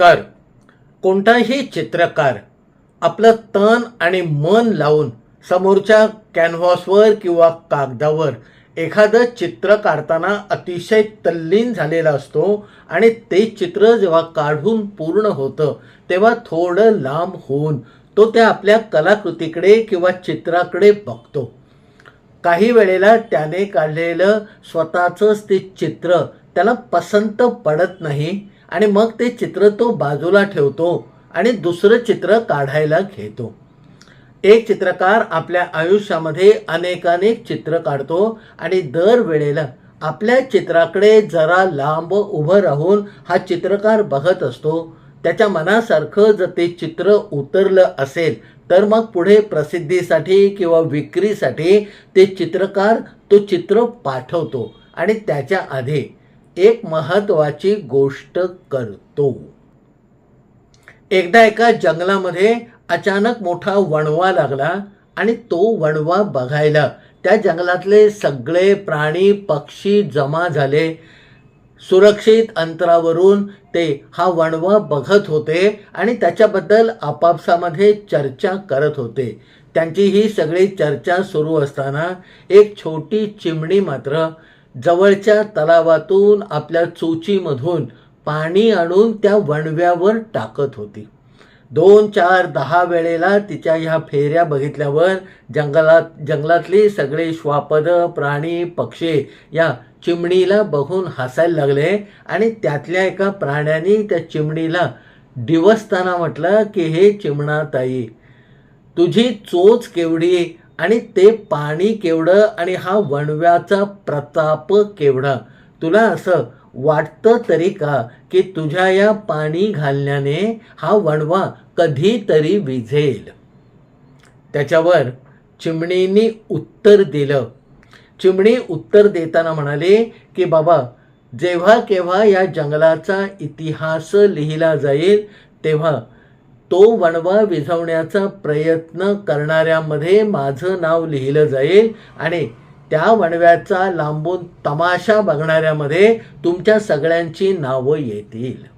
नमस्कार. कोणताही चित्रकार आपलं तन आणि मन लावून समोरच्या कॅनव्हासवर किंवा कागदावर एखादं चित्र काढताना अतिशय तल्लीन झालेला असतो आणि ते चित्र जेव्हा काढून पूर्ण होतं तेव्हा थोडं लांब होऊन तो त्या आपल्या कलाकृतीकडे किंवा चित्राकडे बघतो. काही वेळेला त्याने काढलेलं स्वतःचंच ते चित्र त्याला पसंत पडत नाही आणि मग ते चित्र तो बाजूला ठेवतो आणि दुसरं चित्र काढायला घेतो. एक चित्रकार आपल्या आयुष्यामध्ये अनेकानेक चित्र काढतो आणि दर वेळेला आपल्या चित्राकडे जरा लांब उभं राहून हा चित्रकार बघत असतो. त्याच्या मनासारखं जर ते चित्र उतरलं असेल तर मग पुढे प्रसिद्धीसाठी किंवा विक्रीसाठी ते चित्रकार तो चित्र पाठवतो आणि त्याच्या आधी एक महत्त्वाची गोष्ट करतो. एकदा एका जंगलामध्ये अचानक मोठा वणवा लागला आणि तो वणवा बघायला त्या जंगलातले सगळे प्राणी पक्षी जमा झाले. सुरक्षित अंतरावरून ते हा वणवा बघत होते आणि त्याच्याबद्दल आपापसामध्ये चर्चा करत होते. त्यांची ही सगळी चर्चा सुरू असताना एक छोटी चिमणी मात्र जवळच्या तलावातून आपल्या चोचीमधून पाणी आणून त्या वणव्यावर टाकत होती. दोन चार दहा वेळेला तिच्या ह्या फेऱ्या बघितल्यावर जंगलात जंगलातली सगळे श्वापद प्राणी पक्षी या चिमणीला बघून हसायला लागले आणि त्यातल्या एका प्राण्याने त्या चिमणीला डिवसताना म्हटलं की हे चिमणाताई तुझी चोच केवढी आणि ते पाणी केवढं आणि हा वणव्याचा प्रताप केवढा? तुला असं वाटतं तरी का की तुझ्या या पाणी घालण्याने हा वणवा कधीतरी विझेल? त्याच्यावर चिमणीने उत्तर दिलं. चिमणी उत्तर देताना म्हणाले की बाबा जेव्हा केव्हा या जंगलाचा इतिहास लिहिला जाईल तेव्हा तो वणवा विझवण्याचा प्रयत्न करणाऱ्यामध्ये माझं नाव लिहिलं जाईल आणि त्या वणव्याचा लांबून तमाशा बघणाऱ्यामध्ये तुमच्या सगळ्यांची नावं येतील.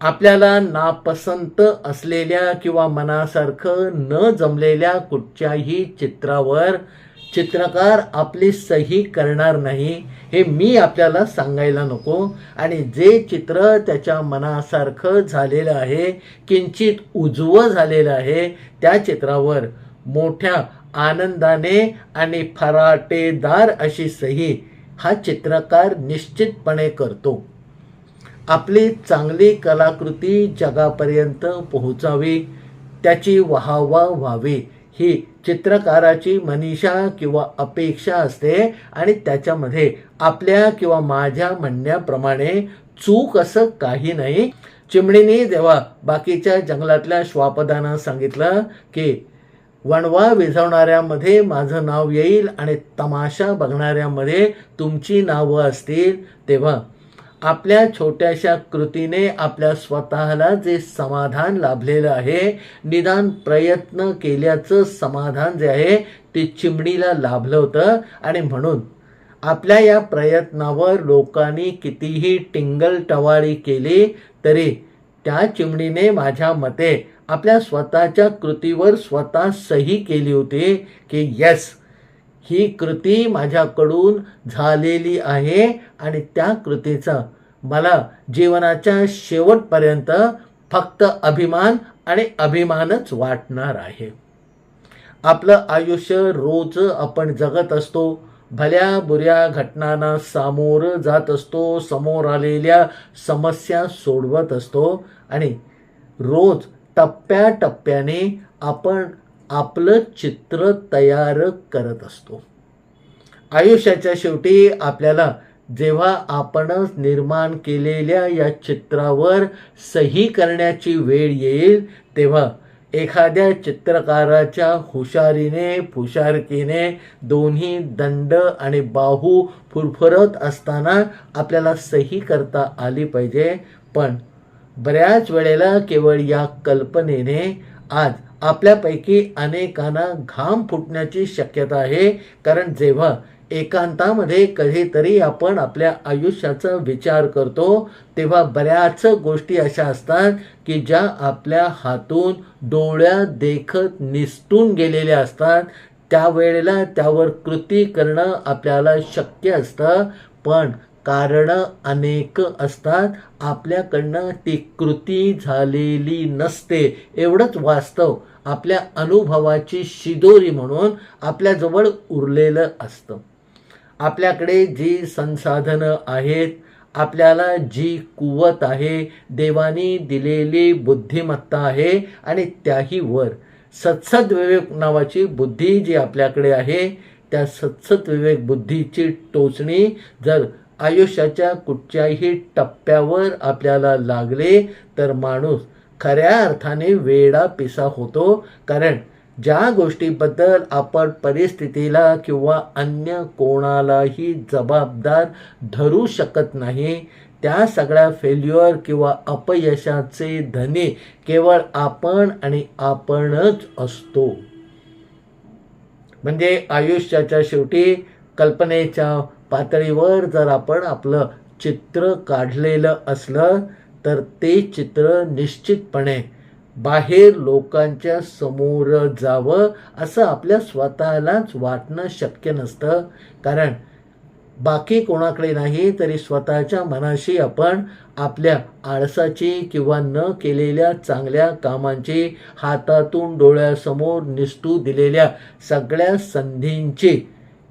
आपल्याला नापसंत असलेल्या किंवा मनासारखं न जमलेल्या कुठच्याही चित्रावर चित्रकार आपली सही करणार नाही हे मी आपल्याला सांगायला नको. आणि जे चित्र त्याच्या मनासारखं झालेलं आहे किंचित उजवं झालेलं आहे त्या चित्रावर मोठ्या आनंदाने आणि फराटेदार अशी सही हा चित्रकार निश्चितपणे करतो. आपली चांगली कलाकृती जगापर्यंत पोहोचावी त्याची वाहवा व्हावी ही चित्रकाराची मनीषा किंवा अपेक्षा असते आणि त्याच्यामध्ये आपल्या किंवा माझ्या म्हणण्याप्रमाणे चूक असं काही नाही. चिमणीने जेव्हा बाकीच्या जंगलातल्या श्वापदानं सांगितलं की वणवा विझवणाऱ्यामध्ये माझं नाव येईल आणि तमाशा बघणाऱ्यामध्ये तुमची नावं असतील तेव्हा आपल्या छोट्याशा कृतीने आपल्या स्वतःला जे समाधान लाभलेलं आहे निदान प्रयत्न केल्याचं समाधान जे आहे ते चिमणीला लाभलं होतं. आणि म्हणून आपल्या या प्रयत्नावर लोकांनी कितीही टिंगल टवाळी केली तरी त्या चिमणीने माझ्या मते आपल्या स्वतःच्या कृतीवर स्वतः सही केली होती की येस ही कृती माझ्याकडून झालेली आहे आणि त्या कृतीचा मला जीवनाच्या शेवटपर्यंत फक्त अभिमान आणि अभिमानच वाटणार आहे. आपलं आयुष्य रोज आपण जगत असतो. भल्या बुऱ्या घटनांना सामोरं जात असतो. समोर आलेल्या समस्या सोडवत असतो. आणि रोज टप्प्याटप्प्याने आपण आपलं चित्र तयार करत असतो. आयुष्याच्या शेवटी आपल्याला जेव्हा आपणच निर्माण केलेल्या या चित्रावर सही करण्याची वेळ येईल तेव्हा एखाद्या चित्रकाराच्या हुशारीने फुशारकीने दोन्ही दंड आणि बाहू फुरफुरत असताना आपल्याला सही करता आली पाहिजे. पण बऱ्याच वेळेला केवळ या कल्पनेने आज आपल्यापैकी अनेकांना घाम फुटण्याची शक्यता आहे. कारण जेव्हा एकांतामध्ये कधीतरी आपण आपल्या आयुष्याचा विचार करतो तेव्हा बऱ्याच गोष्टी अशा असतात की ज्या आपल्या हातून डोळ्या देखत निसटून गेलेल्या असतात. त्यावेळेला त्यावर कृती करणं आपल्याला शक्य असतं. पण कारणं अनेक असतात. आपल्याकडनं ती कृती झालेली नसते. एवढंच वास्तव. आपल्या अनुभवाची शिदोरी म्हणून आपल्याजवळ उरलेलं असतं. आपल्याकडे जी संसाधनं आहेत आपल्याला जी कुवत आहे देवानी दिलेली बुद्धिमत्ता आहे आणि त्याही वर. सत्सद विवेक नावाची बुद्धी जी आपल्याकडे आहे त्या सत्सद विवेक बुद्धीची टोचणी जर आयुष्याच्या कुठच्याही टप्प्यावर आपल्याला लागले तर माणूस खऱ्या अर्थाने वेडा पिसा होतो. कारण ज्या गोष्टीबद्दल आपण परिस्थितीला किंवा अन्य कोणालाही जबाबदार धरू शकत नाही त्या सगळ्या फेल्युअर किंवा अपयशाचे धनी केवळ आपण आणि आपणच असतो. म्हणजे आयुष्याच्या शेवटी कल्पनेच्या पातळीवर जर आपण आपलं चित्र काढलेलं असलं तर ते चित्र निश्चितपणे बाहेर लोकांच्या समोर जावं असं आपल्या स्वतःलाच वाटणं शक्य नसतं. कारण बाकी कोणाकडे नाही तरी स्वतःच्या मनाशी आपण आपल्या आळसाची किंवा न केलेल्या चांगल्या कामांची हातातून डोळ्यासमोर निसटू दिलेल्या सगळ्या संधींची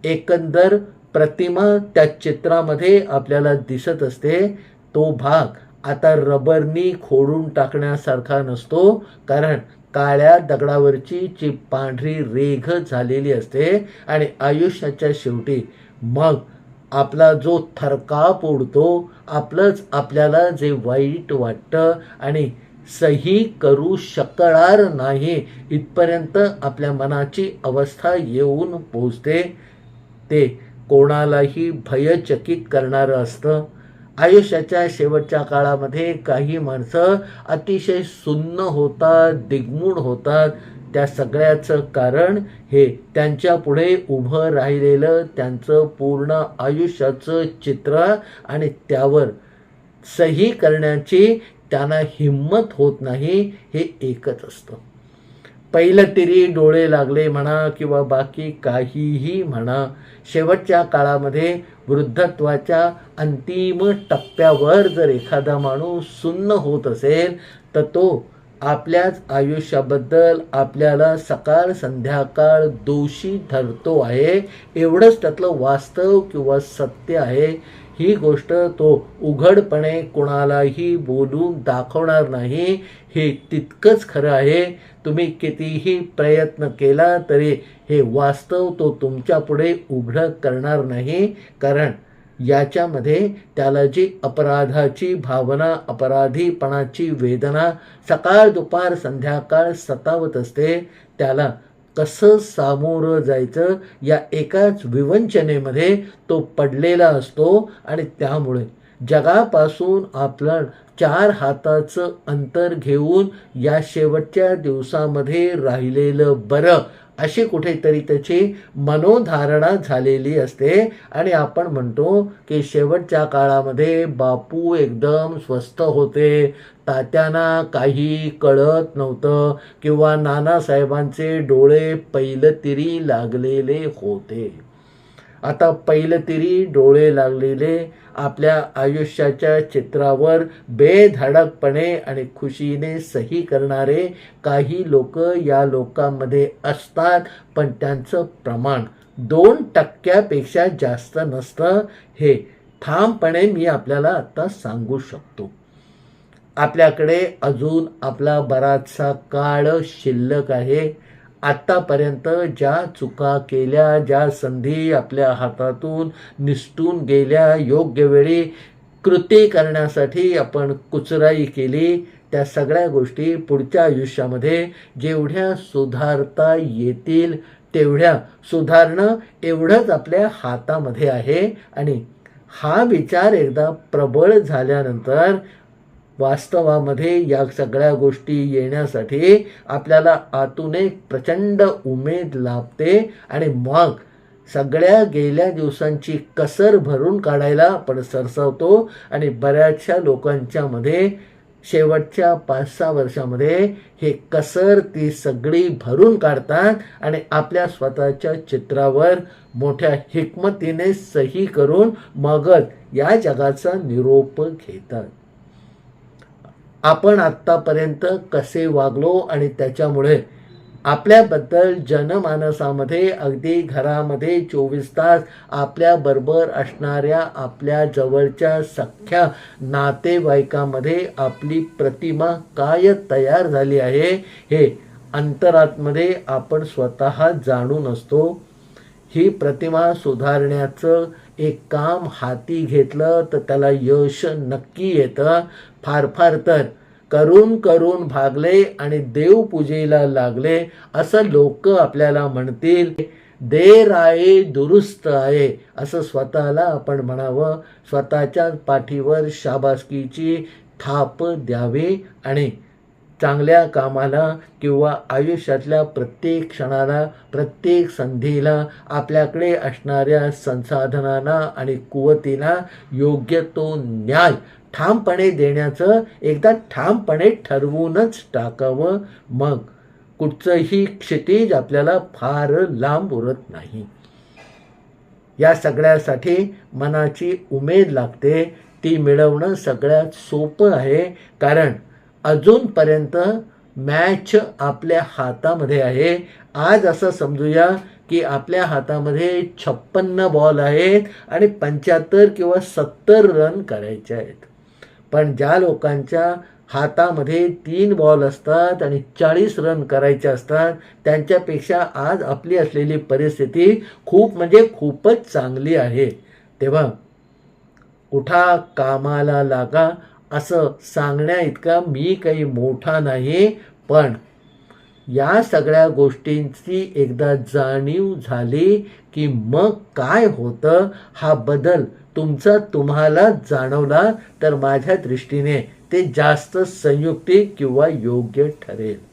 एकंदर प्रतिमा त्या चित्रामध्ये आपल्याला दिसत असते. तो भाग आता रबरनी खोडून टाकण्यासारखा नसतो कारण काळ्या दगडावरची जी पांढरी रेघ झालेली असते आणि आयुष्याच्या शेवटी मग आपला जो थरकाप उडतो आपलंच आपल्याला जे वाईट वाटतं आणि सही करू शकणार नाही इथपर्यंत आपल्या मनाची अवस्था येऊन पोचते ते कोणालाही भयचकित करणारं असतं. आयुष्याच्या शेवटच्या काळामध्ये काही माणसं अतिशय सुन्न होतात दिग्मूढ होतात. त्या सगळ्याचं कारण हे त्यांच्या पुढे उभं राहिलेलं त्यांचं पूर्ण आयुष्याचं चित्र आणि त्यावर सही करण्याची त्यांना हिंमत होत नाही हे एकच असतं. पहिलं तिरी डोळे लागले म्हणा किंवा बाकी काहीही म्हणा शेवटच्या काळामध्ये वृद्धत्वाच्या अंतिम टप्प्यावर जर एखादा माणूस सुन्न होत असेल तर तो आपल्याच आयुष्याबद्दल आपल्याला सकाळ संध्याकाळ दोषी ठरतो आहे. एवढंच त्यातलं वास्तव किंवा सत्य आहे. ही गोष्ट तो उघडपणे कुणालाही बोलून दाखवणार नाही. हे तितकंच खरं आहे. तुम्ही कितीही प्रयत्न केला तरी हे वास्तव तो तुमच्यापुढे उघडं उघड करणार नाही. कारण याच्यामध्ये त्याला जी अपराधाची भावना अपराधीपणाची वेदना सकाळ दुपार संध्याकाळ सतावत असते त्याला कसं सामोरं जायचं या एकाच विवंचनेमध्ये तो पडलेला असतो आणि त्यामुळे जगापासून आपलं चार हाताचं अंतर घेऊन या शेवटच्या दिवसामध्ये राहिलेलं बरं अशी कुठेतरी त्याची मनोधारणा झालेली असते. आणि आपण म्हणतो की शेवटच्या काळामध्ये बापू एकदम स्वस्थ होते. तात्यांना काही कळत नव्हतं किंवा नानासाहेबांचे डोळे पैलतिरी लागलेले होते. आता पहिलं तरी डोळे लागलेले आपल्या आयुष्याच्या चित्रावर बेधडकपणे आणि खुशीने सही करणारे काही लोक या लोकांमध्ये असतात पण त्यांचं प्रमाण दोन टक्क्यापेक्षा जास्त नसतं हे ठामपणे मी आपल्याला आत्ता सांगू शकतो. आपल्याकडे अजून आपला बराचसा काळ शिल्लक आहे. आत्तापर्यंत ज्या चुका केल्या ज्या संधी आपल्या हातातून निसटून गेल्या योग्य वेळी कृती करण्यासाठी आपण कुचराई केली त्या सगळ्या गोष्टी पुढच्या आयुष्यामध्ये जेवढ्या सुधारता येतील तेवढ्या सुधारणं एवढंच आपल्या हातामध्ये आहे. आणि हा विचार एकदा प्रबळ झाल्यानंतर वास्तवामध्ये या सगळ्या गोष्टी येण्यासाठी आपल्याला आतून एक प्रचंड उमेद लाभते आणि मग सगळ्या गेल्या दिवसांची कसर भरून काढायला आपण सरसावतो आणि बऱ्याचशा लोकांच्यामध्ये शेवटच्या पाच सहा वर्षामध्ये हे कसर ती सगळी भरून काढतात आणि आपल्या स्वतःच्या चित्रावर मोठ्या हिकमतीने सही करून मगच या जगाचा निरोप घेतात. आपण आत्तापर्यंत कसे वागलो आणि त्याच्यामुळे आपल्याबद्दल जनमानसामध्ये अगदी घरामध्ये चोवीस तास आपल्याबरोबर असणाऱ्या आपल्या जवळच्या सख्या नातेवाईकामध्ये आपली प्रतिमा काय तयार झाली आहे हे अंतरातमध्ये आपण स्वतः जाणून असतो. ही प्रतिमा सुधारण्याचं एक काम हाती घेतलं तर त्याला यश नक्की येतं. फार फार तर करून करून भागले आणि देवपूजेला लागले असं लोक आपल्याला म्हणतील. देर आहे दुरुस्त आहे असं स्वतःला आपण म्हणावं. स्वतःच्या पाठीवर शाबासकीची थाप द्यावी आणि चांगल्या कामाला किंवा आयुष्यातल्या प्रत्येक क्षणाला प्रत्येक संधीला आपल्याकडे असणाऱ्या संसाधनांना आणि कुवतीला योग्य तो न्याय ठामपणे देण्याचं एकदा ठामपणे ठरवूनच टाकावं. मग कुठचंही क्षितिज आपल्याला फार लांब उरत नाही. या सगळ्यासाठी मनाची उमेद लागते. ती मिळवणं सगळ्यात सोपं आहे. कारण अजूनपर्यंत मॅच आपल्या हातामध्ये आहे. आज असं समजूया की आपल्या हातामध्ये छप्पन्न बॉल आहेत आणि पंच्याहत्तर किंवा सत्तर रन करायचे आहेत. पण ज्या लोकांच्या हातामध्ये तीन बॉल असतात आणि चाळीस रन करायचे असतात त्यांच्यापेक्षा आज आपली असलेली परिस्थिती खूप म्हणजे खूपच चांगली आहे. तेव्हा उठा कामाला लागा असं सांगण्या इतका मी काही मोठा नाही पण या सगळ्या गोष्टींची एकदा जाणीव झाली की मग काय होतं हा बदल तुमचा तुम्हाला जाणवला तर माझ्या दृष्टीने ते जास्त संयुक्तिक किंवा योग्य ठरेल.